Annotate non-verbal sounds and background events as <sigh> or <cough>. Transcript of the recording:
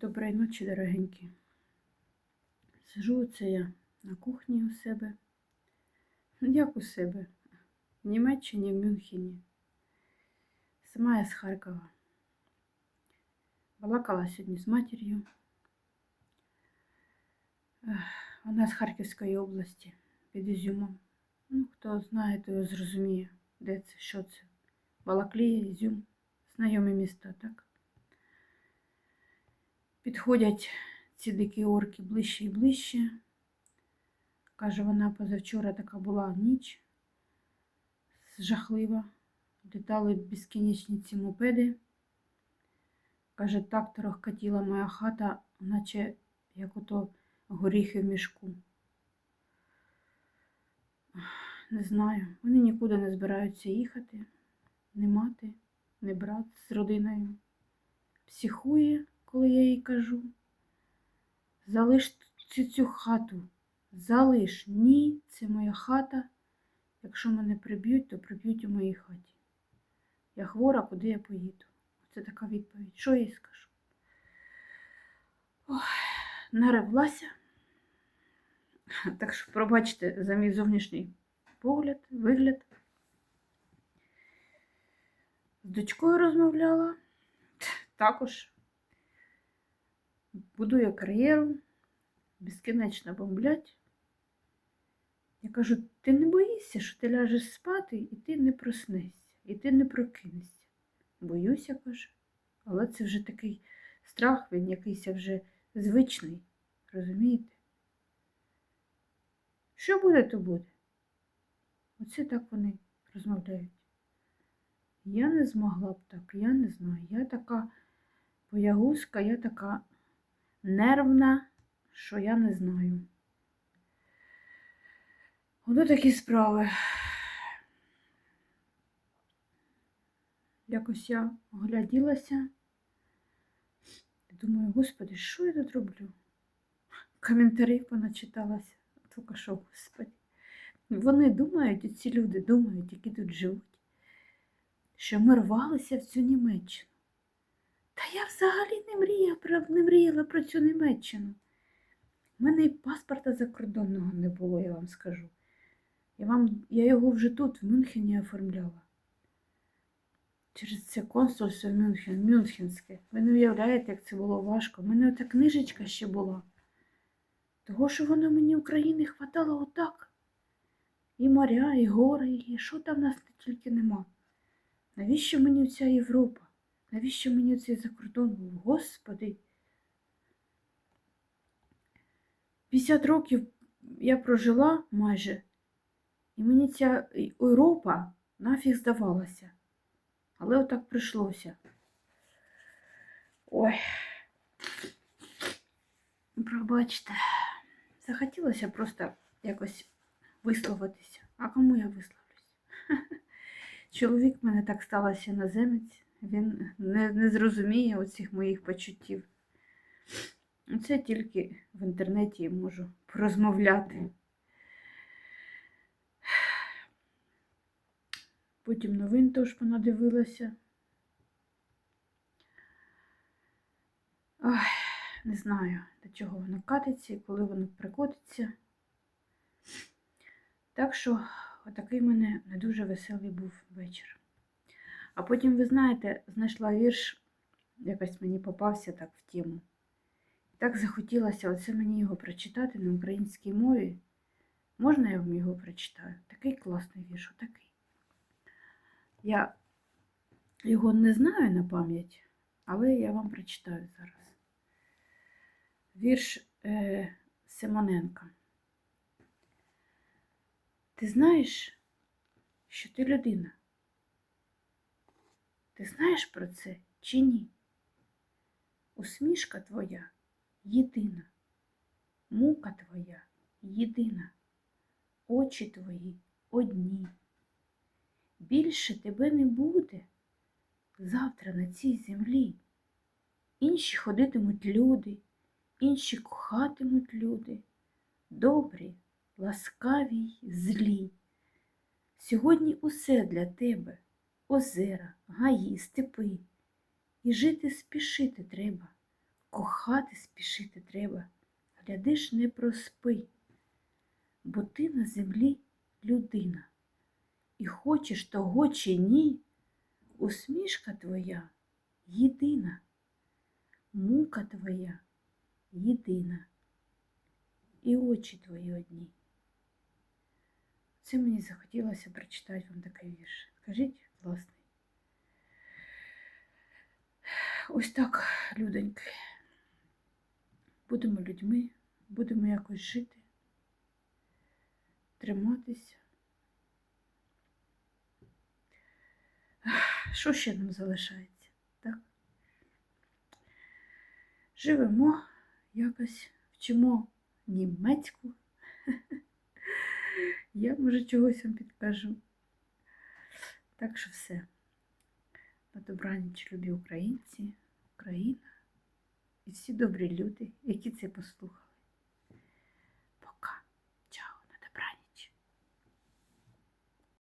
Доброї ночі, дорогенькі. Сижу оце я на кухні у себе. Ну, Як у себе? В Німеччині, в Мюнхені. Сама я з Харкова. Балакала сьогодні з матір'ю. Вона з Харківської області під Ізюмом. Ну, хто знає, той зрозуміє, де це, що це. Балаклія, Ізюм. Знайомі міста, так? Підходять ці дикі орки ближче і ближче. Каже, вона позавчора така була ніч жахлива. Літали безкінечні ці мопеди. Каже, так торохкотіла моя хата, наче як ото горіхи в мішку. Не знаю, вони нікуди не збираються їхати, не мати, не брат з родиною. Психує, коли я їй кажу. Залиш цю, хату. Залиш. Ні, це моя хата. Якщо мене приб'ють, то приб'ють у моїй хаті. Я хвора, куди я поїду. Це така відповідь. Що я їй скажу? Ох, наревлася. Так що, пробачте за мій зовнішній погляд, вигляд. З дочкою розмовляла. Також будує кар'єру, безкінечно бомблять. Я кажу, ти не боїшся, що ти ляжеш спати і ти не проснешся, і ти не прокинешся. Боюся, каже, але це вже такий страх, він якийсь вже звичний. Розумієте? Що буде, то буде. Оце так вони розмовляють. Я не змогла б так, я не знаю. Я така боягузка, я така нервна, що я не знаю. Ото такі справи. Якось я огляділася і думаю, господи, що я тут роблю? Коментарів поначиталася, тільки що, господи. Вони думають, ці люди думають, які тут живуть, що ми рвалися в цю Німеччину. Та я взагалі не мріяла не мріяла про цю Німеччину. У мене і паспорта закордонного не було, я вам скажу. Я, вам, я його вже тут, в Мюнхені, оформляла. Через це консульство в Мюнхен, Мюнхенське. Ви не уявляєте, як це було важко. У мене ота книжечка ще була. Того, що воно мені України хватало отак. І моря, і гори, і що там в нас тільки нема. Навіщо мені ця Європа? Навіщо мені цей закордон був? Господи. 50 років я прожила майже, і мені ця Європа нафіг здавалася. Але отак прийшлося. Ой, пробачте, захотілося просто якось висловитися. А кому я висловлюсь? <laughs> Чоловік мене так сталося іноземець, він не, не зрозуміє оцих моїх почуттів. Це тільки в інтернеті можу порозмовляти. Потім новин теж понадивилася. Ой, не знаю, до чого воно катиться і коли воно прикотиться. Так що, отакий мене не дуже веселий був вечір. А потім, ви знаєте, знайшла вірш, якось мені попався так в тему. Так захотілося оце мені його прочитати на українській мові. Можна я вам його прочитаю? Такий класний вірш, отакий. Я його не знаю на пам'ять, але я вам прочитаю зараз. Вірш е, Симоненка. Ти знаєш, що ти людина? Ти знаєш про це чи ні? Усмішка твоя єдина, мука твоя єдина, очі твої одні. Більше тебе не буде завтра на цій землі. Інші ходитимуть люди, інші кохатимуть люди, добрі, ласкаві й злі. Сьогодні усе для тебе озера, гаї, степи, і жити спішити треба. кохати спішити треба. Глядиш, не проспи, бо ти на землі людина. І хочеш того чи ні, усмішка твоя єдина, мука твоя єдина, і очі твої одні. Це мені захотілося прочитати вам такий вірш. Скажіть, власний. Ось так, людоньки. Будемо людьми, будемо якось жити, триматися. Що ще нам залишається? Так? Живемо якось, вчимо німецьку. <laughs> Я, може, чогось вам підкажу. Так що все. На добраніч, любі українці, Україна і всі добрі люди, які це послухали.